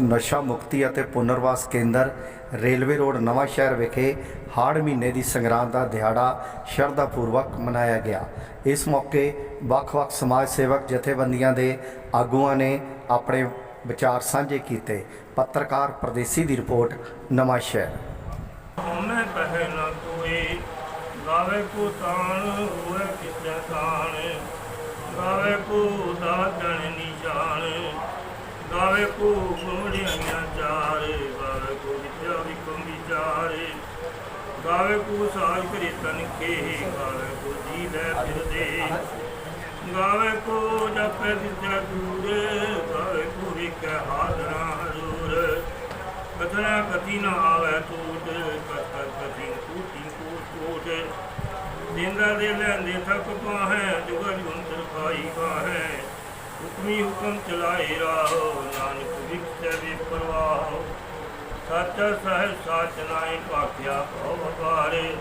ਨਸ਼ਾ ਮੁਕਤੀ ਅਤੇ ਪੁਨਰਵਾਸ ਕੇਂਦਰ ਰੇਲਵੇ ਰੋਡ ਨਵਾਂ ਸ਼ਹਿਰ ਵਿਖੇ ਹਾੜ ਮਹੀਨੇ ਦੀ ਸੰਗਰਾਂਦ ਦਾ ਦਿਹਾੜਾ ਸ਼ਰਧਾ ਪੂਰਵਕ ਮਨਾਇਆ ਗਿਆ। ਇਸ ਮੌਕੇ ਵੱਖ-ਵੱਖ ਸਮਾਜ ਸੇਵਕ ਜਥੇਬੰਦੀਆਂ ਦੇ ਆਗੂਆਂ ਨੇ ਆਪਣੇ ਵਿਚਾਰ ਸਾਂਝੇ ਕੀਤੇ। ਪੱਤਰਕਾਰ ਪ੍ਰਦੇਸੀ ਦੀ ਰਿਪੋਰਟ, ਨਵਾਂ ਸ਼ਹਿਰ। ਹਉਮੈ ਪਹਿ ਕੋਈ ਗਾਵੇ ਕੋ ਤਾਣ ਹੋਏ ਕਿਸੈ ਤਾਣ ਗਾਵੇ ਕੋ ਦਾਤਣ ਨਿਸ਼ਾਨ ਗਾਵੇ ਕੋ ਗੁਮੜੀਆਂ ਚਾਰ ਗਾਵੇ ਕੋ ਵਿਦਿਆ ਵਿਕਮ ਵਿਚਾਰੇ ਗਾਵੇ ਕੋ ਸਾਜ ਕਰੀ ਤਨਖੇ, ਗਾਵੇ ਕੋ ਜੀ ਲੈ ਫਿਰਦੇ। ਗਾਵੇ ਕੋ ਜਪੈ ਵਿਦਿਆ ਦੂਰ, ਗਾਵੇ ਕੋ ਵਿਕੈ ਹਾਜ਼ਰਾ ਹਜ਼ੂਰ। ਕਥਨਾ ਕਥੀ ਨ ਆਵੈ ਤੂਟ ਕਥ ਕਥ ਕਥੀ ਟੂਟੀ ਕੂਟ ਕੂਟ ਜਿੰਦਾ ਦੇ ਲੈਂਦੇ ਥਕ ਪਾਹੈ, ਜੁਗਲ ਜੁੰਤਰ ਖਾਈ ਕਾਹੈ ਹੁਕਮੀ ਹੁਕਮ ਚਲਾਏ ਰਾਹੋ, ਨਾਨਕ ਵਿਖਤੇ ਵੀ ਪਰਵਾਹ। ਸੱਚ ਸਹਿ ਸਾਚ ਨਾਈ ਭਾਖਿਆ ਭਉ ਵਪਾਰੇ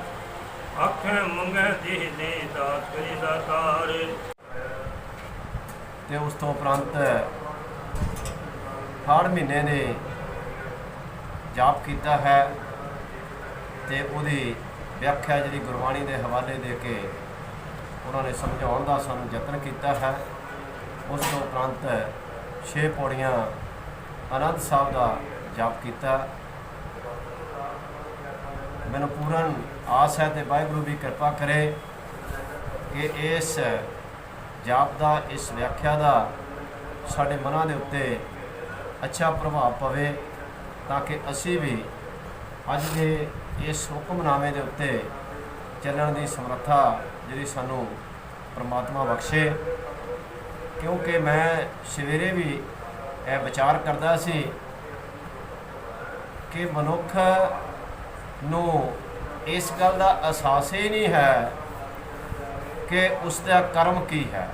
ਆਖੇ ਮੰਗੈ ਦੇਹ ਦੇ ਦਾਤ ਕਰੀ ਦਾਤਾਰ ਤੇ ਉਸ ਤੋਂ ਉਪਰੰਤ ਹਾੜ ਮਹੀਨੇ ਨੇ ਜਾਪ ਕੀਤਾ ਹੈ ਤੇ ਉਹਦੀ ਵਿਆਖਿਆ ਜਿਹੜੀ ਗੁਰਬਾਣੀ ਦੇ ਹਵਾਲੇ ਦੇ ਕੇ ਉਹਨਾਂ ਨੇ ਸਮਝਾਉਣ ਦਾ ਸਾਨੂੰ ਯਤਨ ਕੀਤਾ ਹੈ। ਉਸ ਤੋਂ ਉਪਰੰਤ ਛੇ ਪੌੜੀਆਂ ਆਨੰਦ ਸਾਹਿਬ ਦਾ ਜਾਪ ਕੀਤਾ। ਮੈਨੂੰ ਪੂਰਨ ਆਸ ਹੈ ਤੇ ਵਾਹਿਗੁਰੂ ਵੀ ਕਿਰਪਾ ਕਰੇ ਕਿ ਇਸ ਜਾਪ ਦਾ, ਇਸ ਵਿਆਖਿਆ ਦਾ ਸਾਡੇ ਮਨਾਂ ਦੇ ਉੱਤੇ ਅੱਛਾ ਪ੍ਰਭਾਵ ਪਵੇ ਤਾਂ ਕਿ ਅਸੀਂ ਵੀ ਅੱਜ ਦੇ ਇਸ ਹੁਕਮਨਾਮੇ ਦੇ ਉੱਤੇ ਚੱਲਣ ਦੀ ਸਮਰੱਥਾ ਜਿਹੜੀ ਸਾਨੂੰ ਪਰਮਾਤਮਾ ਬਖਸ਼ੇ। ਕਿਉਂਕਿ ਮੈਂ ਸਵੇਰੇ ਵੀ ਇਹ ਵਿਚਾਰ ਕਰਦਾ ਸੀ ਕਿ ਮਨੁੱਖ ਨੂੰ ਇਸ ਗੱਲ ਦਾ ਅਹਿਸਾਸ ਹੀ ਨਹੀਂ ਹੈ ਕਿ ਉਸ ਦਾ ਕਰਮ ਕੀ ਹੈ।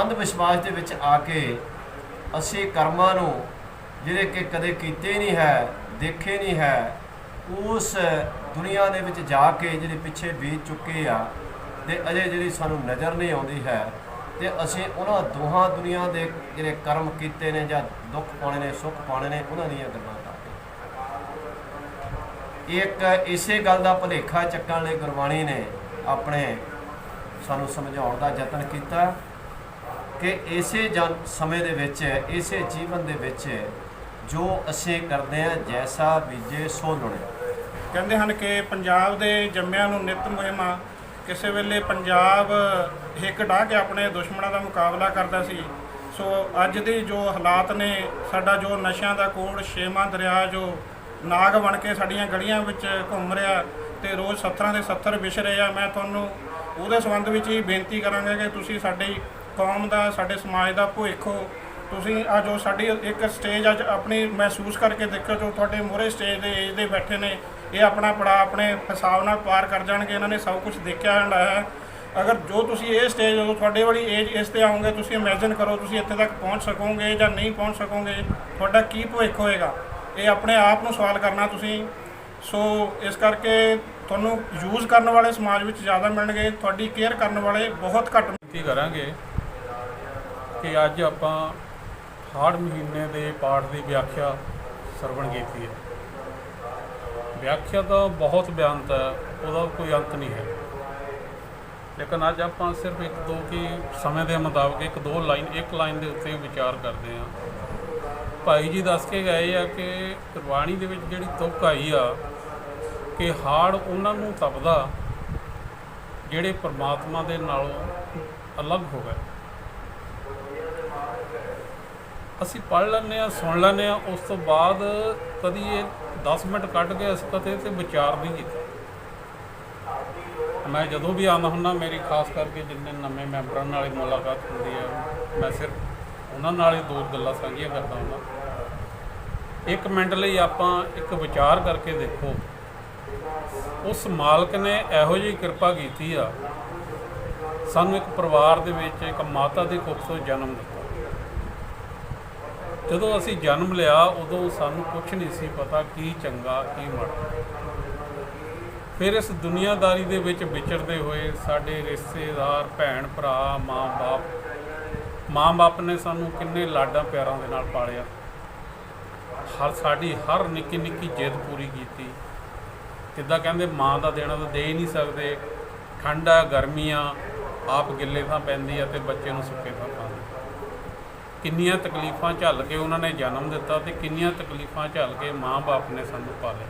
ਅੰਧ ਵਿਸ਼ਵਾਸ ਦੇ ਵਿੱਚ ਆ ਕੇ ਅਸੀਂ ਕਰਮਾਂ ਨੂੰ ਜਿਹੜੇ ਕਿ ਕਦੇ ਕੀਤੇ ਨਹੀਂ ਹੈ, ਦੇਖੇ ਨਹੀਂ ਹੈ, ਉਸ ਦੁਨੀਆ ਦੇ ਵਿੱਚ ਜਾ ਕੇ ਜਿਹੜੇ ਪਿੱਛੇ ਬੀਤ ਚੁੱਕੇ ਆ ਤੇ ਅਜੇ ਜਿਹੜੀ ਸਾਨੂੰ ਨਜ਼ਰ ਨਹੀਂ ਆਉਂਦੀ ਹੈ ਤੇ ਅਸੀਂ ਉਹਨਾਂ ਦੋਹਾਂ ਦੁਨੀਆ ਦੇ ਜਿਹੜੇ ਕਰਮ ਕੀਤੇ ਨੇ ਜਾਂ ਦੁੱਖ ਪਾਉਣੇ ਨੇ, ਸੁੱਖ ਪਾਉਣੇ ਨੇ, ਉਹਨਾਂ ਦੀਆਂ ਗੱਲਾਂ ਕਰਦੇ ਇੱਕ ਇਸੇ ਗੱਲ ਦਾ ਭੁਲੇਖਾ ਚੱਕਣ ਲਈ ਗੁਰਬਾਣੀ ਨੇ ਆਪਣੇ ਸਾਨੂੰ ਸਮਝਾਉਣ ਦਾ ਯਤਨ ਕੀਤਾ ਕਿ ਇਸੇ ਜਨ, ਸਮੇਂ ਦੇ ਵਿੱਚ, ਇਸੇ ਜੀਵਨ ਦੇ ਵਿੱਚ ਜੋ ਅਸੀਂ ਕਰਦੇ ਹਾਂ, ਜੈਸਾ ਬੀਜੇ, ਸੋ ਲੁਣੇ। ਕਹਿੰਦੇ ਹਨ ਕਿ ਪੰਜਾਬ ਦੇ ਜੰਮਿਆਂ ਨੂੰ ਨਿਤ ਮੁਹਿੰਮਾ ਕਿਸੇ ਵੇਲੇ ਪੰਜਾਬ ਹਿੱਕ ਡਾਹ ਕੇ ਆਪਣੇ ਦੁਸ਼ਮਣਾਂ ਦਾ ਮੁਕਾਬਲਾ ਕਰਦਾ ਸੀ। ਸੋ ਅੱਜ ਦੇ ਜੋ ਹਾਲਾਤ ਨੇ, ਸਾਡਾ ਜੋ ਨਸ਼ਿਆਂ ਦਾ ਕੋੜ, ਛੇਵਾਂ ਦਰਿਆ ਜੋ ਨਾਗ ਬਣ ਕੇ ਸਾਡੀਆਂ ਗਲੀਆਂ ਵਿੱਚ ਘੁੰਮ ਰਿਹਾ ਤੇ ਰੋਜ਼ 70 ਦੇ 70 ਵਿਛ ਰਹੇ ਆ, ਮੈਂ ਤੁਹਾਨੂੰ ਉਹਦੇ ਸੰਬੰਧ ਵਿੱਚ ਹੀ ਬੇਨਤੀ ਕਰਾਂਗਾ ਕਿ ਤੁਸੀਂ ਸਾਡੀ ਕੌਮ ਦਾ, ਸਾਡੇ ਸਮਾਜ ਦਾ ਭਵਿੱਖ ਹੋ ਤੁਸੀਂ ਆ ਜੋ ਸਾਡੀ ਇੱਕ ਸਟੇਜ ਅੱਜ ਆਪਣੀ ਮਹਿਸੂਸ ਕਰਕੇ ਦੇਖੋ ਜੋ ਤੁਹਾਡੇ ਮੋਹਰੇ ਸਟੇਜ ਦੇ ਏਜ ਦੇ ਬੈਠੇ ਨੇ, ਇਹ ਆਪਣਾ ਪੜਾ ਆਪਣੇ ਹਿਸਾਬ ਨਾਲ ਪਾਰ ਕਰ ਜਾਣਗੇ, ਇਹਨਾਂ ਨੇ ਸਭ ਕੁਝ ਦੇਖਿਆ ਹੰਡਾਇਆ ਹੈ। ਅਗਰ ਜੋ ਤੁਸੀਂ ਇਹ ਸਟੇਜ ਜਦੋਂ ਤੁਹਾਡੇ ਵਾਲੀ ਏਜ ਇਸ ਤੇ ਆਉਂਗੇ, ਤੁਸੀਂ ਇਮੇਜਿਨ ਕਰੋ ਤੁਸੀਂ ਇੱਥੇ ਤੱਕ ਪਹੁੰਚ ਸਕੋਗੇ ਜਾਂ ਨਹੀਂ ਪਹੁੰਚ ਸਕੋਗੇ, ਤੁਹਾਡਾ ਕੀ ਭਵਿੱਖ ਹੋਏਗਾ? ਇਹ ਆਪਣੇ ਆਪ ਨੂੰ ਸਵਾਲ ਕਰਨਾ ਤੁਸੀਂ। ਸੋ ਇਸ ਕਰਕੇ ਤੁਹਾਨੂੰ ਯੂਜ਼ ਕਰਨ ਵਾਲੇ ਸਮਾਜ ਵਿੱਚ ਜ਼ਿਆਦਾ ਮਿਲਣਗੇ, ਤੁਹਾਡੀ ਕੇਅਰ ਕਰਨ ਵਾਲੇ ਬਹੁਤ ਘੱਟ ਕੀ ਕਰਾਂਗੇ ਕਿ ਅੱਜ ਆਪਾਂ ਹਾੜ ਮਹੀਨੇ ਦੇ ਪਾਠ ਦੀ ਵਿਆਖਿਆ ਸਰਵਣ ਕੀਤੀ ਹੈ। ਵਿਆਖਿਆ ਤਾਂ ਬਹੁਤ ਬਿਆਨਤ ਹੈ, ਉਹਦਾ ਕੋਈ ਅੰਤ ਨਹੀਂ ਹੈ। ਲੇਕਿਨ ਅੱਜ ਆਪਾਂ ਸਿਰਫ ਇੱਕ ਦੋ ਕੀ ਸਮੇਂ ਦੇ ਮੁਤਾਬਕ ਇੱਕ ਦੋ ਲਾਈਨ, ਇੱਕ ਲਾਈਨ ਦੇ ਉੱਤੇ ਵਿਚਾਰ ਕਰਦੇ ਹਾਂ। ਭਾਈ ਜੀ ਦੱਸ ਕੇ ਗਏ ਆ ਕਿ ਗੁਰਬਾਣੀ ਦੇ ਵਿੱਚ ਜਿਹੜੀ ਤੁਕ ਆਈ ਆ, ਕਿ ਹਾੜ ਉਹਨਾਂ ਨੂੰ ਤਪਦਾ, ਜਿਹੜੇ ਪਰਮਾਤਮਾ ਦੇ ਨਾਲੋਂ ਅਲੱਗ ਹੋ ਗਏ। ਅਸੀਂ ਪੜ੍ਹ ਲੈਂਦੇ ਆ ਸੁਣ ਲੈਂਦੇ ਆ ਉਸ ਤੋਂ ਬਾਅਦ ਕਦੀ ਇਹ 10 ਮਿੰਟ ਕੱਢ ਕੇ ਅਸੀਂ ਕਦੇ ਤੇ ਵਿਚਾਰ ਨਹੀਂ ਕੀਤਾ। ਮੈਂ ਜਦੋਂ ਵੀ ਆਉਂਦਾ ਹੁੰਦਾ, ਮੇਰੀ ਖਾਸ ਕਰਕੇ ਜਿੰਨੇ ਨਵੇਂ ਮੈਂਬਰਾਂ ਨਾਲ ਮੁਲਾਕਾਤ ਹੁੰਦੀ ਹੈ ਮੈਂ ਸਿਰਫ ਉਹਨਾਂ ਨਾਲ ਹੀ ਦੋ ਗੱਲਾਂ ਸਾਂਝੀਆਂ ਕਰਦਾ ਹੁੰਦਾ। ਇੱਕ ਮਿੰਟ ਲਈ ਆਪਾਂ ਇੱਕ ਵਿਚਾਰ ਕਰਕੇ ਦੇਖੋ, ਉਸ ਮਾਲਕ ਨੇ ਇਹੋ ਜਿਹੀ ਕਿਰਪਾ ਕੀਤੀ ਆ, ਸਾਨੂੰ ਇੱਕ ਪਰਿਵਾਰ ਦੇ ਵਿੱਚ ਇੱਕ ਮਾਤਾ ਦੀ ਕੁੱਖ ਤੋਂ ਜਨਮ ਦਿੱਤਾ। ਜਦੋਂ ਅਸੀਂ ਜਨਮ ਲਿਆ, ਉਦੋਂ ਸਾਨੂੰ ਕੁਝ ਨਹੀਂ ਸੀ ਪਤਾ ਕੀ ਚੰਗਾ, ਕੀ ਮਾੜਾ। ਫਿਰ ਇਸ ਦੁਨੀਆਦਾਰੀ ਦੇ ਵਿੱਚ ਵਿਚਰਦੇ ਹੋਏ ਸਾਡੇ ਰਿਸ਼ਤੇਦਾਰ, ਭੈਣ ਭਰਾ ਮਾਂ-ਬਾਪ ਮਾਂ-ਬਾਪ ਨੇ ਸਾਨੂੰ ਕਿੰਨੇ ਲਾਡਾਂ ਪਿਆਰਾਂ ਦੇ ਨਾਲ ਪਾਲਿਆ। ਹਰ ਸਾਡੀ, ਹਰ ਨਿੱਕੀ ਨਿੱਕੀ ਜਿੱਦ ਪੂਰੀ ਕੀਤੀ। ਜਿੱਦਾਂ ਕਹਿੰਦੇ, ਮਾਂ ਦਾ ਦੇਣਾ ਤਾਂ ਦੇ ਹੀ ਨਹੀਂ ਸਕਦੇ। ਠੰਡ ਆ, ਗਰਮੀ ਆਪ ਗਿੱਲੇ ਥਾਂ ਪੈਂਦੀ ਆ ਤੇ ਬੱਚੇ ਨੂੰ ਸੁੱਕੇ ਥਾਂ। ਕਿੰਨੀਆਂ ਤਕਲੀਫਾਂ ਝੱਲ ਕੇ ਉਹਨਾਂ ਨੇ ਜਨਮ ਦਿੱਤਾ ਤੇ ਕਿੰਨੀਆਂ ਤਕਲੀਫਾਂ ਝੱਲ ਕੇ ਮਾਂ-ਬਾਪ ਨੇ ਸਾਨੂੰ ਪਾਲਿਆ।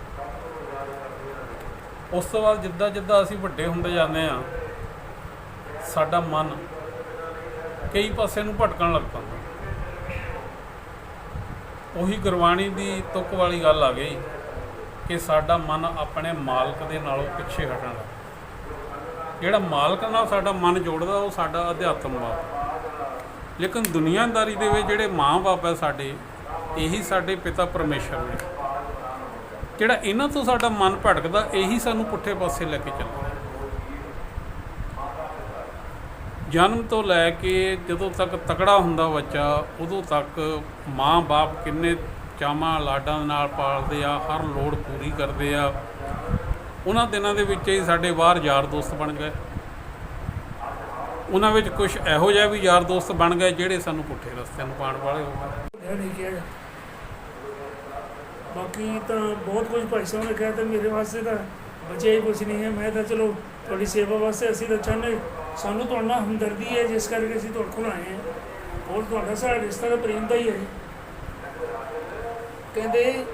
ਉਸ ਤੋਂ ਬਾਅਦ ਜਿੱਦਾਂ ਜਿੱਦਾਂ ਅਸੀਂ ਵੱਡੇ ਹੁੰਦੇ ਜਾਂਦੇ ਆ ਸਾਡਾ ਮਨ ਕਈ ਪਾਸੇ ਨੂੰ ਭਟਕਣ ਲੱਗ ਪੈਂਦਾ। ਉਹੀ ਗੁਰਬਾਣੀ ਦੀ ਤੁਕ ਵਾਲੀ ਗੱਲ ਆ ਗਈ ਕਿ ਸਾਡਾ ਮਨ ਆਪਣੇ ਮਾਲਕ ਦੇ ਨਾਲੋਂ ਪਿੱਛੇ ਹਟਣ ਲੱਗ ਜਿਹੜਾ ਮਾਲਕ ਨਾਲ ਸਾਡਾ ਮਨ ਜੋੜਦਾ, ਉਹ ਸਾਡਾ ਅਧਿਆਤਮ ਬਾਪ ਲੇਕਿਨ ਦੁਨੀਆਦਾਰੀ ਦੇ ਵਿੱਚ ਜਿਹੜੇ ਮਾਂ-ਬਾਪ ਹੈ ਸਾਡੇ, ਇਹੀ ਸਾਡੇ ਪਿਤਾ ਪਰਮੇਸ਼ਰ ਨੇ। ਜਿਹੜਾ ਇਹਨਾਂ ਤੋਂ ਸਾਡਾ ਮਨ ਭਟਕਦਾ, ਇਹੀ ਸਾਨੂੰ ਪੁੱਠੇ ਪਾਸੇ ਲੈ ਕੇ ਚੱਲਦਾ। ਜਨਮ ਤੋਂ ਲੈ ਕੇ ਜਦੋਂ ਤੱਕ ਤਕੜਾ ਹੁੰਦਾ ਬੱਚਾ, ਉਦੋਂ ਤੱਕ ਮਾਂ-ਬਾਪ ਕਿੰਨੇ ਚਾਵਾਂ ਲਾਡਾਂ ਨਾਲ ਪਾਲਦੇ ਆ, ਹਰ ਲੋੜ ਪੂਰੀ ਕਰਦੇ ਆ। ਉਹਨਾਂ ਦਿਨਾਂ ਦੇ ਵਿੱਚ ਹੀ ਸਾਡੇ ਬਾਹਰ ਯਾਰ ਦੋਸਤ ਬਣ ਗਏ। ਉਹਨਾਂ ਵਿੱਚ ਕੁਝ ਇਹੋ ਜਿਹਾ ਵੀ ਯਾਰ ਦੋਸਤ ਬਣ ਗਏ ਜਿਹੜੇ ਸਾਨੂੰ ਪੁੱਠੇ ਰਸਤਿਆਂ ਨੂੰ ਪਾਉਣ ਵਾਲੇ ਹੋ ਗਏ ਬਾਕੀ ਤਾਂ ਬਹੁਤ ਕੁਝ ਭਾਈ ਸਾਹਿਬ ਨੇ ਕਿਹਾ ਤੇ ਮੇਰੇ ਵਾਸਤੇ ਤਾਂ ਬਚਿਆ ਹੀ ਕੁਝ ਨਹੀਂ ਹੈ। ਮੈਂ ਤਾਂ ਚਲੋ ਤੁਹਾਡੀ ਸੇਵਾ ਵਾਸਤੇ ਅਸੀਂ ਤਾਂ ਚਾਹੁੰਦੇ ਸਾਨੂੰ ਤੁਹਾਡੇ ਨਾਲ ਹਮਦਰਦੀ ਹੈ, ਜਿਸ ਕਰਕੇ ਅਸੀਂ ਤੁਹਾਡੇ ਕੋਲ ਆਏ ਹਾਂ। ਹੋਰ ਤੁਹਾਡਾ ਸਾਡਾ ਰਿਸ਼ਤਾ ਤਾਂ ਪ੍ਰੇਮ ਦਾ ਹੀ ਹੈ ਕਹਿੰਦੇ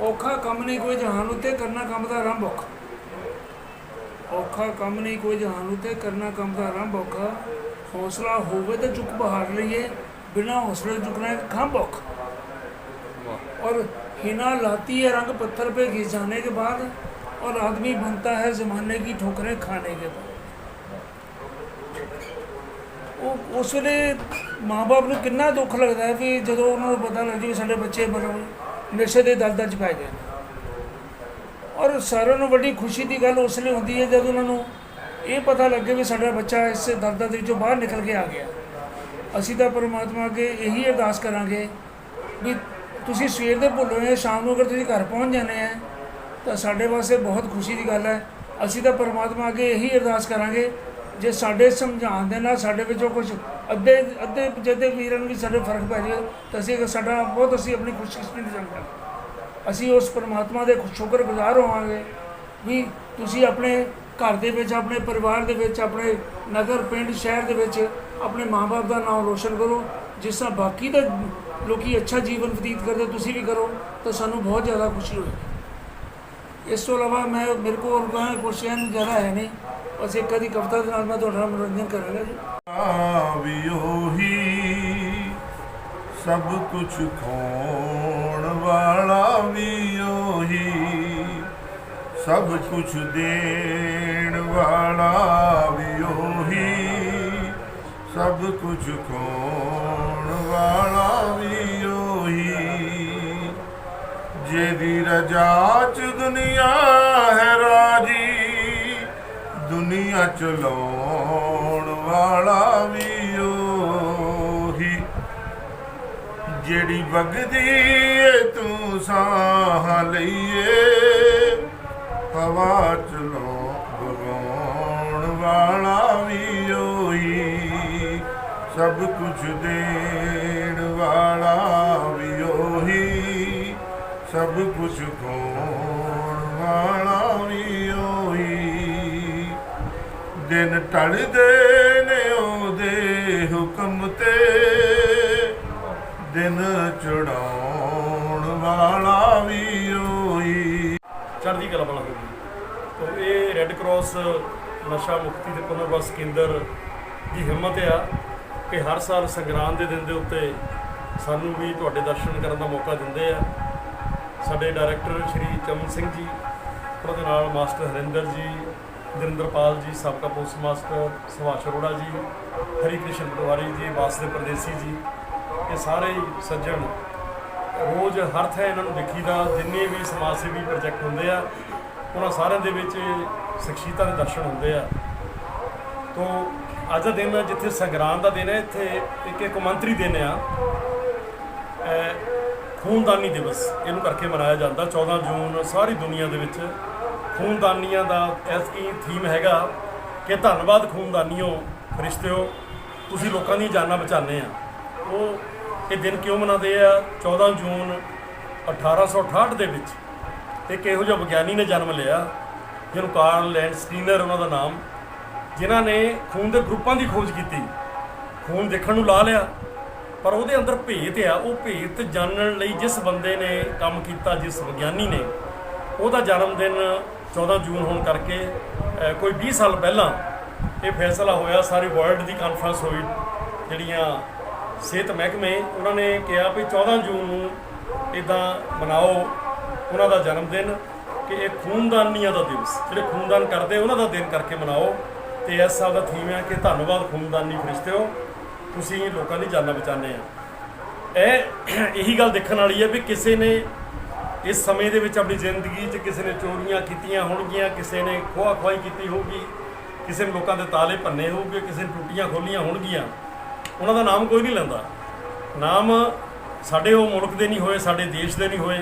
ਔਖਾ ਕੰਮ ਨਹੀਂ, ਕੋਈ ਜਹਾਨ ਉਤੇ ਕਰਨਾ ਕੰਮ ਦਾ ਆਰੰਭ ਔਖਾ। ਔਖਾ ਕੰਮ ਨਹੀਂ ਕੋਈ ਜਹਾਨ ਉਤੇ ਕਰਨਾ ਕੰਮ ਦਾ ਆਰੰਭ ਔਖਾ ਹੌਸਲਾ ਹੋਵੇ ਤਾਂ ਚੁੱਕ ਬਹਾਰ ਲਈਏ ਬਿਨਾ ਹੌਸਲੇ ਚੁੱਕਣਾ ਇੱਕ ਖੰਭ ਔਖਾ और हिना लाती है रंग पत्थर पे घिस जाने के बाद और आदमी बनता है जमाने की ठोकरें खाने के बाद ਉਹ ਉਸ ਵੇਲੇ ਮਾਪੇ ਨੂੰ ਕਿੰਨਾ ਦੁੱਖ ਲੱਗਦਾ ਹੈ ਵੀ ਜਦੋਂ ਉਹਨਾਂ ਨੂੰ ਪਤਾ ਲੱਗ ਜਾਵੇ ਸਾਡੇ ਬੱਚੇ ਮਤਲਬ ਨਸ਼ੇ ਦੇ ਦਲਦਲ ਚ ਪੈ ਗਏ ਨੇ ਔਰ ਸਾਰਿਆਂ ਨੂੰ ਵੱਡੀ ਖੁਸ਼ੀ ਦੀ ਗੱਲ ਉਸ ਲਈ ਹੁੰਦੀ ਹੈ ਜਦ ਉਹਨਾਂ ਨੂੰ ਇਹ ਪਤਾ ਲੱਗੇ ਵੀ ਸਾਡਾ ਬੱਚਾ ਇਸ ਦਲਦਲ ਦੇ ਵਿੱਚੋਂ ਬਾਹਰ ਨਿਕਲ ਕੇ ਆ ਗਿਆ। ਅਸੀਂ ਤਾਂ ਪਰਮਾਤਮਾ ਅੱਗੇ ਇਹੀ ਅਰਦਾਸ ਕਰਾਂਗੇ ਵੀ ਤੁਸੀਂ ਸਵੇਰ ਦੇ ਭੁੱਲੋ ਹੋਏ ਸ਼ਾਮ ਨੂੰ ਅਗਰ ਤੁਸੀਂ ਘਰ ਪਹੁੰਚ ਜਾਂਦੇ ਆ, ਤਾਂ ਸਾਡੇ ਵਾਸਤੇ ਬਹੁਤ ਖੁਸ਼ੀ ਦੀ ਗੱਲ ਹੈ। ਅਸੀਂ ਤਾਂ ਪਰਮਾਤਮਾ ਅੱਗੇ ਇਹੀ ਅਰਦਾਸ ਕਰਾਂਗੇ, ਜੇ ਸਾਡੇ ਸਮਝਾਉਣ ਦੇ ਨਾਲ ਸਾਡੇ ਵਿੱਚੋਂ ਕੁਝ ਅੱਧੇ ਅੱਧੇ ਜਿਹਦੇ ਵੀਰਾਂ ਨੂੰ ਵੀ ਸਾਡੇ ਫ਼ਰਕ ਪੈ ਜਾਵੇ, ਤਾਂ ਅਸੀਂ ਸਾਡਾ ਬਹੁਤ ਅਸੀਂ ਆਪਣੀ ਖੁਸ਼ਕਿਸਮਤੀ ਸਮਝਾਂਗੇ ਅਸੀਂ ਉਸ ਪਰਮਾਤਮਾ ਦੇ ਸ਼ੁਕਰਗੁਜ਼ਾਰ ਹੋਵਾਂਗੇ ਵੀ ਤੁਸੀਂ ਆਪਣੇ ਘਰ ਦੇ ਵਿੱਚ, ਆਪਣੇ ਪਰਿਵਾਰ ਦੇ ਵਿੱਚ, ਆਪਣੇ ਨਗਰ, ਪਿੰਡ, ਸ਼ਹਿਰ ਦੇ ਵਿੱਚ ਆਪਣੇ ਮਾਪੇ ਦਾ ਨਾਮ ਰੋਸ਼ਨ ਕਰੋ। ਜਿਸ ਤਰ੍ਹਾਂ ਬਾਕੀ ਦੇ ਲੋਕੀ ਅੱਛਾ ਜੀਵਨ ਬਤੀਤ ਕਰਦੇ, ਤੁਸੀਂ ਵੀ ਕਰੋ, ਤਾਂ ਸਾਨੂੰ ਬਹੁਤ ਜ਼ਿਆਦਾ ਖੁਸ਼ੀ ਹੋਏਗੀ। ਇਸ ਤੋਂ ਇਲਾਵਾ ਮੈਂ ਮੇਰੇ ਕੋਲ ਕੋਈ ਕੁਰਸੀਆਂ ਜ਼ਿਆਦਾ ਹੈ ਨਹੀਂ। ਬਸ ਇੱਕ ਅੱਧੀ ਕਵਿਤਾ ਦੇ ਨਾਲ ਮੈਂ ਤੁਹਾਡਾ ਮਨੋਰੰਜਨ ਕਰਾਂਗਾ ਜੀ। ਵੀ ਉਹੀ ਸਭ ਕੁਝ ਖੋਣ ਵਾਲਾ ਵੀ ਉਹੀ ਸਭ ਕੁਝ ਦੇਣ ਵਾਲਾ ਵੀ ਉਹੀ ਸਭ ਕੁਝ ਖੋਣ ਵਾਲਾ ਵੀ ਉਹੀ। ਜਿਹਦੀ ਰਜਾ ਚ ਦੁਨੀਆ ਹੈ ਰਾਜੀ, ਦੁਨੀਆ ਚਲਾਉਣ ਵਾਲਾ ਵੀ ਜਿਹੜੀ ਵਗਦੀ ਏ, ਤੂੰ ਸਾਹ ਲਈਏ। ਹਵਾ ਚਲੋ ਭਗਾਉਣ ਵਾਲਾ ਵੀ ਉਹੀ, ਸਭ ਕੁਝ ਦੇਣ ਵਾਲਾ ਵੀ ਉਹੀ, ਸਭ ਕੁਝ ਖੋਣ ਵਾਲਾ ਵੀ ਉਹੀ। ਦਿਨ ਟਲਦੇ ਨੇ ਉਹਦੇ ਹੁਕਮ ਤੇ ਦਿਨ ਚੜਾਉਣ ਵਾਲਾ ਵੀ ਉਹੀ। ਚੜ੍ਹਦੀ ਕਲਾ ਵਾਲਾ ਹੋਊਗੀ ਤੋ ਇਹ ਰੈੱਡ ਕਰਾਸ ਨਸ਼ਾ ਮੁਕਤੀ ਤੇ ਪੁਨਰਵਾਸ ਕੇਂਦਰ ਦੀ ਹਿੰਮਤ ਆ ਕਿ ਹਰ ਸਾਲ ਸੰਗਰਾਂਦ ਦੇ ਦਿਨ ਦੇ ਉੱਤੇ ਸਾਨੂੰ ਵੀ ਤੁਹਾਡੇ ਦਰਸ਼ਨ ਕਰਨ ਦਾ ਮੌਕਾ ਦਿੰਦੇ ਆ। ਸਾਡੇ ਡਾਇਰੈਕਟਰ ਸ਼੍ਰੀ ਚਮਨ ਸਿੰਘ ਜੀ, ਉਹਨਾਂ ਦੇ ਨਾਲ ਮਾਸਟਰ ਹਰਿੰਦਰ ਜੀ, ਦਰਿੰਦਰਪਾਲ ਜੀ, ਸਾਬਕਾ ਪੋਸਟ ਮਾਸਟਰ ਸੁਭਾਸ਼ ਅਰੋੜਾ ਜੀ ਹਰੀ ਕ੍ਰਿਸ਼ਨ ਪਟਵਾਰੀ ਜੀ, ਵਾਸਦੇ ਪਰਦੇਸੀ ਜੀ ਇਹ ਸਾਰੇ ਹੀ ਸੱਜਣ ਰੋਜ਼ ਹਰ ਥਾਂ ਇਹਨਾਂ ਨੂੰ ਦੇਖੀਦਾ, ਜਿੰਨੇ ਵੀ ਸਮਾਜ ਸੇਵੀ ਪ੍ਰੋਜੈਕਟ ਹੁੰਦੇ ਆ, ਉਹਨਾਂ ਸਾਰਿਆਂ ਦੇ ਵਿੱਚ ਸ਼ਖਸੀਅਤਾਂ ਦੇ ਦਰਸ਼ਨ ਹੁੰਦੇ ਆ। ਤੋਂ ਅੱਜ ਦਾ ਦਿਨ ਜਿੱਥੇ ਸੰਗਰਾਂਦ ਦਾ ਦਿਨ ਹੈ, ਇੱਥੇ ਇੱਕ ਇੱਕ ਮੰਤਰੀ ਦਿਨ ਆ। ਖੂਨਦਾਨੀ ਦਿਵਸ, ਇਹਨੂੰ ਕਰਕੇ ਮਨਾਇਆ ਜਾਂਦਾ। 14 ਜੂਨ ਸਾਰੀ ਦੁਨੀਆ ਦੇ ਵਿੱਚ ਖੂਨਦਾਨੀਆਂ ਦਾ ਐਸਕੀ ਥੀਮ ਹੈਗਾ ਕਿ ਧੰਨਵਾਦ ਖੂਨਦਾਨੀਓ, ਫਰਿਸ਼ਤਿਓ, ਤੁਸੀਂ ਲੋਕਾਂ ਦੀਆਂ ਜਾਨਾਂ ਬਚਾਉਂਦੇ ਆ। ਉਹ ਇਹ ਦਿਨ ਕਿਉਂ ਮਨਾਉਂਦੇ ਆ? 14 ਜੂਨ 1868 ਦੇ ਵਿੱਚ। ਇੱਕ ਇਹੋ ਜਿਹਾ ਵਿਗਿਆਨੀ ਨੇ ਜਨਮ ਲਿਆ, ਜਿਹਨੂੰ ਕਾਰਲ ਲੈਂਡ ਸਟੀਨਰ ਉਹਨਾਂ ਦਾ ਨਾਮ। ਜਿਨ੍ਹਾਂ ਨੇ ਖੂਨ ਦੇ ਗਰੁੱਪਾਂ ਦੀ ਖੋਜ ਕੀਤੀ। ਖੂਨ ਦੇਖਣ ਨੂੰ ਲਾ ਲਿਆ, ਪਰ ਉਹਦੇ ਅੰਦਰ ਭੇਤ ਆ। ਉਹ ਭੇਤ ਜਾਣਨ ਲਈ ਜਿਸ ਬੰਦੇ ਨੇ ਕੰਮ ਕੀਤਾ, ਜਿਸ ਵਿਗਿਆਨੀ ਨੇ, ਉਹਦਾ ਜਨਮ ਦਿਨ 14 ਜੂਨ ਹੋਣ ਕਰਕੇ ਕੋਈ 20 ਸਾਲ ਪਹਿਲਾਂ ਇਹ ਫੈਸਲਾ ਹੋਇਆ। ਸਾਰੀ ਵਰਲਡ ਦੀ ਕਾਨਫਰੰਸ ਹੋਈ, ਜਿਹੜੀਆਂ ਸਿਹਤ ਮਹਿਕਮੇ ਉਹਨਾਂ ਨੇ ਕਿਹਾ ਵੀ 14 ਜੂਨ ਨੂੰ ਇਦਾਂ ਮਨਾਓ ਉਹਨਾਂ ਦਾ ਜਨਮ ਦਿਨ ਕਿ ਇਹ ਖੂਨਦਾਨੀਆਂ ਦਾ ਦਿਵਸ, ਜਿਹੜੇ ਖੂਨਦਾਨ ਕਰਦੇ ਉਹਨਾਂ ਦਾ ਦਿਨ ਕਰਕੇ ਮਨਾਓ ਤੇ ਇਸ ਸਾਲ ਦਾ ਥੀਮ ਹੈ ਕਿ ਧੰਨਵਾਦ ਖੂਨਦਾਨੀ ਫਰਿਸ਼ਤਿਓ। ਤੁਸੀਂ ਲੋਕਾਂ ਦੀ ਜਾਨਾਂ ਬਚਾਉਂਦੇ ਆ। ਇਹ ਇਹੀ ਗੱਲ ਦੇਖਣ ਵਾਲੀ ਹੈ ਵੀ ਕਿਸੇ ਨੇ ਇਸ ਸਮੇਂ ਦੇ ਵਿੱਚ ਆਪਣੀ ਜ਼ਿੰਦਗੀ 'ਚ ਕਿਸੇ ਨੇ ਚੋਰੀਆਂ ਕੀਤੀਆਂ ਹੋਣਗੀਆਂ, ਕਿਸੇ ਨੇ ਖੋਹ ਖੋਹੀ ਕੀਤੀ ਹੋਊਗੀ, ਕਿਸੇ ਨੇ ਲੋਕਾਂ ਦੇ ਤਾਲੇ ਭੰਨੇ ਹੋਊਗੇ, ਕਿਸੇ ਨੇ ਟੁੱਟੀਆਂ ਖੋਲੀਆਂ ਹੋਣਗੀਆਂ। ਉਹਨਾਂ ਦਾ ਨਾਮ ਕੋਈ ਨਹੀਂ ਲੈਂਦਾ। ਨਾਮ ਸਾਡੇ ਉਹ ਮੁਲਕ ਦੇ ਨਹੀਂ ਹੋਏ, ਸਾਡੇ ਦੇਸ਼ ਦੇ ਨਹੀਂ ਹੋਏ।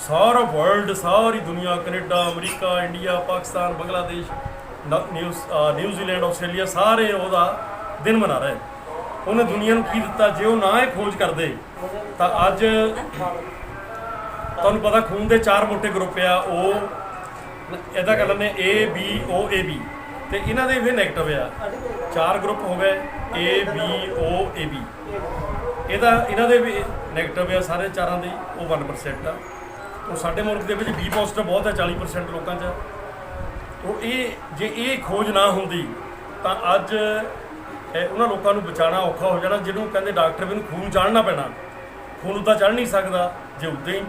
ਸਾਰਾ ਵਰਲਡ ਸਾਰੀ ਦੁਨੀਆ, Canada, America, India, Pakistan, Bangladesh New Zealand Australia, ਸਾਰੇ ਉਹਦਾ ਦਿਨ ਮਨਾ ਰਹੇ ਉਹਨੇ ਦੁਨੀਆ ਨੂੰ ਕੀ ਦਿੱਤਾ? ਜੇ ਉਹ ਨਾ ਇਹ ਖੋਜ ਕਰਦੇ, ਤਾਂ ਅੱਜ ਤੁਹਾਨੂੰ ਪਤਾ ਖੂਨ ਦੇ ਚਾਰ ਮੋਟੇ ਗਰੁੱਪ ਆ, ਉਹ ਇਹਦਾ ਕਲਮ ਨੇ A B O A B ਤੇ ਇਹਨਾਂ ਦੇ ਵੀ 네ਗੇਟਿਵ ਆ। ਚਾਰ ਗਰੁੱਪ ਹੋ ਗਏ। A B O A B ਇਹਦਾ, ਇਹਨਾਂ ਦੇ ਵੀ 네ਗੇਟਿਵ ਆ, ਸਾਰੇ ਚਾਰਾਂ ਦੇ, ਉਹ 1% ਆ। ਉਹ ਸਾਡੇ ਮੁਲਕ ਦੇ ਵਿੱਚ ਬੀ ਪੋਜ਼ਿਟਿਵ ਬਹੁਤ ਹੈ 40% ਲੋਕਾਂ 'ਚ। ਉਹ ਇਹ, ਜੇ ਇਹ ਖੋਜ ਨਾ ਹੁੰਦੀ, ਤਾਂ ਅੱਜ ਉਹਨਾਂ ਲੋਕਾਂ ਨੂੰ ਬਚਾਉਣਾ ਔਖਾ ਹੋ ਜਾਣਾ, ਜਿਹਨੂੰ ਕਹਿੰਦੇ ਡਾਕਟਰ ਵੀ ਨੂੰ ਖੂਨ ਚਾੜਨਾ ਪੈਣਾ। ਖੂਨ ਉੱਦਾਂ ਚੜ ਨਹੀਂ ਸਕਦਾ, ਜੇ ਉੱਦਾਂ ਹੀ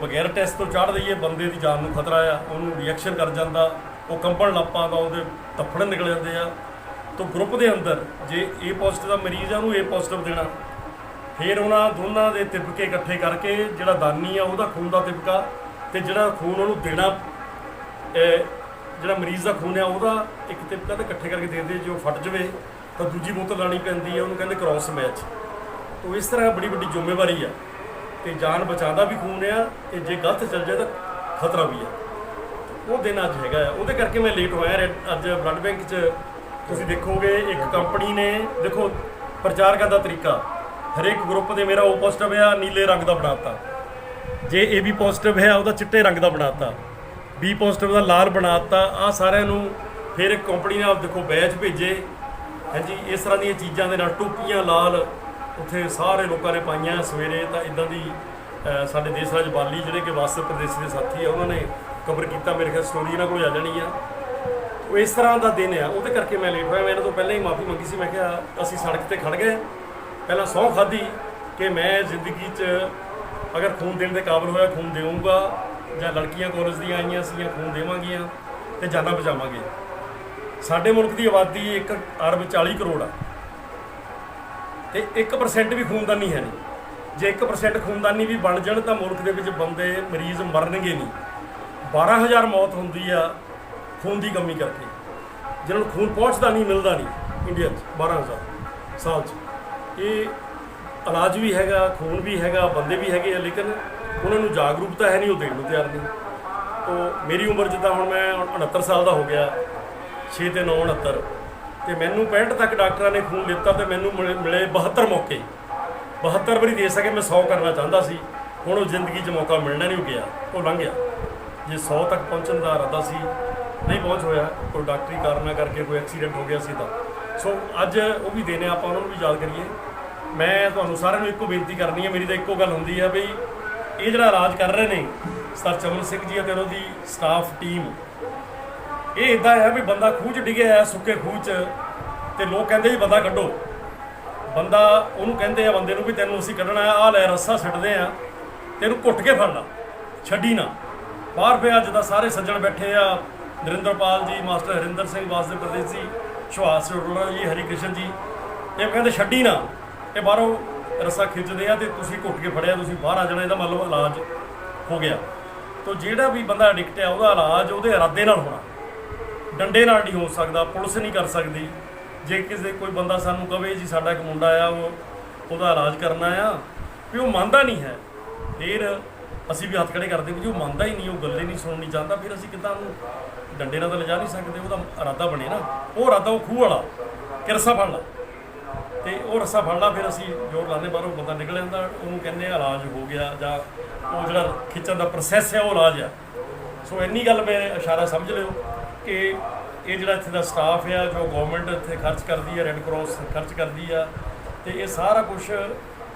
ਬਗੈਰ ਟੈਸਟ ਤੋਂ ਚੜ ਦਈਏ, ਬੰਦੇ ਦੀ ਜਾਨ ਨੂੰ ਖਤਰਾ ਆ, ਉਹਨੂੰ ਰਿਐਕਸ਼ਨ ਕਰ ਜਾਂਦਾ, ਉਹ ਕੰਬਣ ਲੱਪਾਂ ਦਾ ਉਹਦੇ ਤੱਫੜ ਨਿਕਲ ਜਾਂਦੇ ਆ। ਤਾਂ ਗਰੁੱਪ ਦੇ ਅੰਦਰ ਜੇ A ਪੋਜ਼ਿਟਿਵ ਦਾ ਮਰੀਜ਼ ਆ, ਉਹਨੂੰ A ਪੋਜ਼ਿਟਿਵ ਦੇਣਾ। ਫਿਰ ਉਹਨਾਂ ਦੋਨਾਂ ਦੇ ਤਿਬਕੇ ਇਕੱਠੇ ਕਰਕੇ ਜਿਹੜਾ ਦਾਨੀ ਆ, ਉਹਦਾ ਖੂਨ ਦਾ ਤਿਪਕਾ ਤੇ ਜਿਹੜਾ ਖੂਨ ਉਹਨੂੰ ਦੇਣਾ ਜਿਹੜਾ ਮਰੀਜ਼ ਦਾ ਖੂਨ ਆ, ਉਹਦਾ ਇੱਕ ਤਿਪਕਾ ਤੇ ਇਕੱਠੇ ਕਰਕੇ ਦੇ ਦੇ, ਜੇ ਉਹ ਫਟ ਜਾਵੇ ਤਾਂ ਦੂਜੀ ਬੋਤਲ ਲਾਣੀ ਪੈਂਦੀ ਹੈ ਉਹਨੂੰ ਕਹਿੰਦੇ ਕ੍ਰਾਸ ਮੈਚ ਤੋ ਇਸ ਤਰ੍ਹਾਂ ਬੜੀ ਵੱਡੀ ਜ਼ਿੰਮੇਵਾਰੀ ਆ ਤੇ ਜਾਨ ਬਚਾਉਂਦਾ ਵੀ ਖੂਨ ਆ ਤੇ ਜੇ ਗਲਤ ਚੱਲ ਜਾਏ ਤਾਂ ਖਤਰਾ ਵੀ ਆ। ਉਹ ਦਿਨ ਅੱਜ ਹੈਗਾ ਆ। ਉਹਦੇ ਕਰਕੇ ਮੈਂ ਲੇਟ ਹੋਇਆ ਰੈ- ਅੱਜ ਬਲੱਡ ਬੈਂਕ 'ਚ ਤੁਸੀਂ ਦੇਖੋਗੇ, ਇੱਕ ਕੰਪਨੀ ਨੇ, ਦੇਖੋ, ਪ੍ਰਚਾਰ ਕਰਨ ਦਾ ਤਰੀਕਾ। ਹਰੇਕ ਗਰੁੱਪ ਦੇ ਮੇਰਾ ਉਹ ਪੋਜ਼ਿਟਿਵ ਆ, ਨੀਲੇ ਰੰਗ ਦਾ ਬਣਾਤਾ। ਜੇ ਏ ਵੀ ਪੋਜ਼ਿਟਿਵ ਹੈ, ਉਹਦਾ ਚਿੱਟੇ ਰੰਗ ਦਾ ਬਣਾਤਾ। ਬੀ ਪੋਜ਼ਿਟਿਵ ਦਾ ਲਾਲ ਬਣਾਤਾ। ਆ ਸਾਰਿਆਂ ਨੂੰ ਫਿਰ ਇੱਕ ਕੰਪਨੀ ਨੇ ਆਪ ਦੇਖੋ ਬੈਚ ਭੇਜੇ। ਹਾਂਜੀ, ਇਸ ਤਰ੍ਹਾਂ ਦੀਆਂ ਚੀਜ਼ਾਂ ਦੇ ਨਾਲ ਟੋਪੀਆਂ ਲਾਲ ਉੱਥੇ ਸਾਰੇ ਲੋਕਾਂ ਨੇ ਪਾਈਆਂ ਸਵੇਰੇ। ਤਾਂ ਇਦਾਂ ਦੀ ਸਾਡੇ ਦੇਸ਼ ਰਾਜ ਬਾਲੀ ਜਿਹੜੇ ਕਿ ਵਾਸਤੇ ਪ੍ਰਦੇਸ਼ ਦੇ ਸਾਥੀ ਆ, ਉਹਨਾਂ ਨੇ ਕਵਰ ਕੀਤਾ। ਮੇਰੇ ਖਿਆਲ ਸਟੋਰੀ ਇਹਨਾਂ ਕੋਲ ਆ ਜਾਣੀ ਆ। ਉਹ ਇਸ ਤਰ੍ਹਾਂ ਦਾ ਦਿਨ ਆ। ਉਹਦੇ ਕਰਕੇ ਮੈਂ ਲੇਟ ਹੋਇਆ। ਮੈਂ ਇਹਨਾਂ ਤੋਂ ਪਹਿਲਾਂ ਹੀ ਮਾਫੀ ਮੰਗੀ ਸੀ। ਮੈਂ ਕਿਹਾ, ਅਸੀਂ ਸੜਕ ਤੇ ਖੜ ਗਏ। ਪਹਿਲਾਂ ਸਹੁੰ ਖਾਧੀ ਕਿ ਮੈਂ ਜ਼ਿੰਦਗੀ 'ਚ ਅਗਰ ਖੂਨ ਦੇਣ ਦੇ ਕਾਬਿਲ ਹੋਇਆ, ਖੂਨ ਦੇਵਾਂਗਾ ਜਾਂ ਲੜਕੀਆਂ ਕਾਲਜ ਦੀਆਂ ਆਈਆਂ ਸੀਗੀਆਂ, ਖੂਨ ਦੇਵਾਂਗੀਆਂ ਤੇ ਜਾਨਾਂ ਬਚਾਵਾਂਗੇ। ਸਾਡੇ ਮੁਲਕ ਦੀ ਆਬਾਦੀ 1 ਅਰਬ 40 ਕਰੋੜ ਆ। ਤੇ 1% ਵੀ ਖੂਨਦਾਨੀ ਹੈ ਨਹੀਂ। ਜੇ 1% ਖੂਨਦਾਨੀ ਵੀ ਬਣ ਜਾਣ, ਤਾਂ ਮੁਲਕ ਦੇ ਵਿੱਚ ਬੰਦੇ, ਮਰੀਜ਼ ਮਰਨਗੇ ਨਹੀਂ। 12000 ਮੌਤ ਹੁੰਦੀ ਆ। ਖੂਨ ਦੀ ਕਮੀ ਕਰਕੇ। ਜਿਹਨਾਂ ਨੂੰ ਖੂਨ ਪਹੁੰਚਦਾ ਨਹੀਂ, ਮਿਲਦਾ ਨਹੀਂ ਇੰਡੀਆ 'ਚ 12000 ਸਾਲ 'ਚ। ਇਹ ਇਲਾਜ ਵੀ ਹੈਗਾ, ਖੂਨ ਵੀ ਹੈਗਾ, ਬੰਦੇ ਵੀ ਹੈਗੇ ਆ, ਲੇਕਿਨ ਉਹਨਾਂ ਨੂੰ ਜਾਗਰੂਕਤਾ ਹੈ ਨਹੀਂ, ਉਹ ਦੇਣ ਨੂੰ ਤਿਆਰ ਨਹੀਂ। ਤੋ ਮੇਰੀ ਉਮਰ ਜਿੱਦਾਂ ਹੁਣ ਮੈਂ 69 ਸਾਲ ਦਾ ਹੋ ਗਿਆ 6 ਤੇ 9 69 ਤੇ ਮੈਨੂੰ 65 ਤੱਕ ਡਾਕਟਰਾਂ ਨੇ ਖੂਨ ਦਿੱਤਾ ਤੇ ਮੈਨੂੰ ਮਿਲੇ ਮਿਲੇ 72 ਮੌਕੇ। 72 ਵਾਰੀ ਦੇ ਸਕੇ ਮੈਂ 100 ਕਰਨਾ ਚਾਹੁੰਦਾ ਸੀ। ਹੁਣ ਉਹ ਜ਼ਿੰਦਗੀ 'ਚ ਮੌਕਾ ਮਿਲਣਾ ਨਹੀਂ ਗਿਆ, ਉਹ ਲੰਘ ਗਿਆ। ਜੇ 100 ਤੱਕ ਪਹੁੰਚਣ ਦਾ ਇਰਾਦਾ ਸੀ ਨਹੀਂ ਪਹੁੰਚ ਹੋਇਆ। ਕੋਈ ਡਾਕਟਰੀ ਕਾਰਨਾਂ ਕਰਕੇ ਕੋਈ ਐਕਸੀਡੈਂਟ ਹੋ ਗਿਆ ਸੀ ਤਾਂ। ਸੋ ਅੱਜ ਉਹ ਵੀ ਦੇਣੇ ਆਪਾਂ ਉਹਨਾਂ ਨੂੰ ਵੀ ਯਾਦ ਕਰੀਏ। ਮੈਂ ਤੁਹਾਨੂੰ ਸਾਰਿਆਂ ਨੂੰ ਇੱਕੋ ਬੇਨਤੀ ਕਰਨੀ ਹੈ ਮੇਰੀ ਤਾਂ ਇੱਕੋ ਗੱਲ ਹੁੰਦੀ ਹੈ ਵੀ ਇਹ ਜਿਹੜਾ ਇਲਾਜ ਕਰ ਰਹੇ ਨੇ, ਸਰ ਚਮਨ ਸਿੰਘ ਜੀ ਅਤੇ ਉਹਨਾਂ ਦੀ ਸਟਾਫ ਟੀਮ ਇਹ ਇਦਾਂ ਹੈ ਵੀ ਬੰਦਾ ਖੂਹ 'ਚ ਡਿੱਗਿਆ ਹੈ, ਸੁੱਕੇ ਖੂਹ 'ਚ ਤੇ ਲੋਕ ਕਹਿੰਦੇ ਜੀ ਬੰਦਾ ਕੱਢੋ। ਬੰਦਾ, ਉਹਨੂੰ ਕਹਿੰਦੇ ਆ ਬੰਦੇ ਨੂੰ ਵੀ ਤੈਨੂੰ ਅਸੀਂ ਕੱਢਣਾ ਆ ਆਹ ਲੈ ਰੱਸਾ ਛੱਡਦੇ ਆ, ਤੈਨੂੰ ਘੁੱਟ ਕੇ ਫੜ ਲਾ ਛੱਡੀ ਨਾ। ਬਾਹਰ ਪਿਆ ਜਿੱਦਾਂ ਸਾਰੇ ਸੱਜਣ ਬੈਠੇ ਆ ਨਰਿੰਦਰਪਾਲ ਜੀ, ਮਾਸਟਰ ਹਰਿੰਦਰ ਸਿੰਘ, ਵਾਸਦੇ ਪ੍ਰਦੇਸ਼ ਜੀ ਸੁਹਾਸ ਰੋੜਾ ਜੀ ਹਰੀ ਕ੍ਰਿਸ਼ਨ ਜੀ। ਇਹ ਕਹਿੰਦੇ ਛੱਡੀ ਨਾ, ਇਹ ਬਾਹਰੋਂ ਰੱਸਾ ਖਿੱਚਦੇ ਆ ਤੇ ਤੁਸੀਂ ਘੁੱਟ ਕੇ ਫੜਿਆ, ਤੁਸੀਂ ਬਾਹਰ ਆ ਜਾਣਾ, ਇਹਦਾ ਮਤਲਬ ਇਲਾਜ ਹੋ ਗਿਆ। ਤੋਂ ਜਿਹੜਾ ਵੀ ਬੰਦਾ ਐਡਿਕਟ ਆ, ਉਹਦਾ ਇਲਾਜ ਉਹਦੇ ਇਰਾਦੇ ਨਾਲ ਹੋਣਾ। ਡੰਡੇ ਨਾਲ ਨਹੀਂ ਹੋ ਸਕਦਾ, ਪੁਲਿਸ ਨਹੀਂ ਕਰ ਸਕਦੀ। ਜੇ ਕਿਸੇ ਕੋਈ ਬੰਦਾ ਸਾਨੂੰ ਕਵੇ ਜੀ, ਸਾਡਾ ਇੱਕ ਮੁੰਡਾ ਆ, ਉਹ, ਉਹਦਾ ਇਲਾਜ ਕਰਨਾ ਆ, ਵੀ ਉਹ ਮੰਨਦਾ ਨਹੀਂ ਹੈ। ਫਿਰ ਅਸੀਂ ਵੀ ਹੱਥ ਖੜੇ ਕਰਦੇ ਵੀ ਜੋ ਮੰਨਦਾ ਹੀ ਨਹੀਂ, ਉਹ ਗੱਲੇ ਨਹੀਂ ਸੁਣਨੀ ਚਾਹੁੰਦਾ, ਫਿਰ ਅਸੀਂ ਕਿੱਦਾਂ ਉਹਨੂੰ ਡੰਡੇ ਨਾਲ ਤਾਂ ਲਿਜਾ ਨਹੀਂ ਸਕਦੇ ਉਹਦਾ ਇਰਾਦਾ ਬਣੇ ਨਾ। ਉਹ ਇਰਾਦਾ ਉਹ ਖੂਹ ਵਾਲਾ, ਕਿ ਰੱਸਾ ਫੜ ਲਾ। ਤੇ ਉਹ ਰੱਸਾ ਫੜ ਲਾ, ਫਿਰ ਅਸੀਂ ਜੋਰ ਲਾਉਂਦੇ ਬਾਹਰੋਂ ਬੰਦਾ ਨਿਕਲ ਜਾਂਦਾ, ਉਹਨੂੰ ਕਹਿੰਦੇ ਆ, ਇਲਾਜ ਹੋ ਗਿਆ। ਜਾਂ ਉਹ ਜਿਹੜਾ ਖਿੱਚਣ ਦਾ ਪ੍ਰੋਸੈਸ ਹੈ ਉਹ ਇਲਾਜ ਆ। ਸੋ ਇੰਨੀ ਗੱਲ ਮੈਂ ਇਸ਼ਾਰਾ ਸਮਝ ਲਿਓ ਕਿ ਇਹ ਜਿਹੜਾ ਇੱਥੇ ਦਾ ਸਟਾਫ ਆ, ਜੋ ਗਵਰਨਮੈਂਟ ਇੱਥੇ ਖਰਚ ਕਰਦੀ ਆ ਰੈੱਡ ਕਰਾਸ ਖਰਚ ਕਰਦੀ ਆ, ਤੇ ਇਹ ਸਾਰਾ ਕੁਝ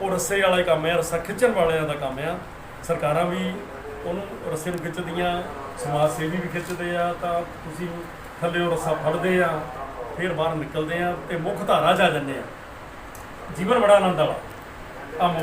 ਉਹ ਰੱਸੇ ਵਾਲਾ ਕੰਮ ਆ, ਰੱਸਾ ਖਿੱਚਣ ਵਾਲਿਆਂ ਦਾ ਕੰਮ ਆ। ਸਰਕਾਰਾਂ ਵੀ ਉਹਨੂੰ ਰੱਸੇ ਨੂੰ ਖਿੱਚਦੀਆਂ ਸਮਾਜ ਸੇਵੀ ਵੀ ਖਿੱਚਦੇ ਆ, ਤਾਂ ਤੁਸੀਂ ਥੱਲੇ ਉਹ ਰੱਸਾ ਫੜਦੇ ਆ, ਫਿਰ ਬਾਹਰ ਨਿਕਲਦੇ ਆ ਤੇ ਮੁੱਖ ਧਾਰਾ 'ਚ ਆ ਜਾਂਦੇ ਆ। ਜੀਵਨ ਬੜਾ ਆਨੰਦ ਵਾਲਾ। ਆ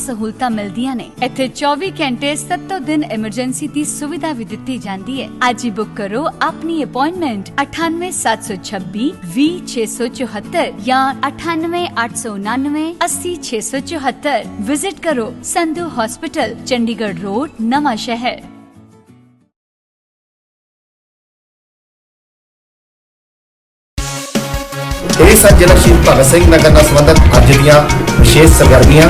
ਸਹੂਲਤਾਂ ਮਿਲਦੀਆਂ ਨੇ ਇੱਥੇ 24 ਘੰਟੇ 7 ਦਿਨ ਐਮਰਜੈਂਸੀ ਦੀ ਸੁਵਿਧਾ ਵੀ ਦਿੱਤੀ ਜਾਂਦੀ ਹੈ ਅੱਜ ਹੀ ਬੁੱਕ ਕਰੋ ਆਪਣੀ ਅਪਾਇੰਟਮੈਂਟ 98726 20674 ਜਾਂ 98899 80674 ਵਿਜ਼ਿਟ ਕਰੋ ਸੰਧੂ ਹਸਪੀਟਲ ਚੰਡੀਗੜ੍ਹ ਰੋਡ ਨਵਾਂ ਸ਼ਹਿਰ ਇਹ ਸਨ ਜ਼ਿਲ੍ਹਾ ਸ਼ਹੀਦ ਭਗਤ ਸਿੰਘ ਨਗਰ ਨਾਲ ਸੰਬੰਧਿਤ ਅੱਜ ਦੀਆਂ ਵਿਸ਼ੇਸ਼ ਸਰਗਰਮੀਆਂ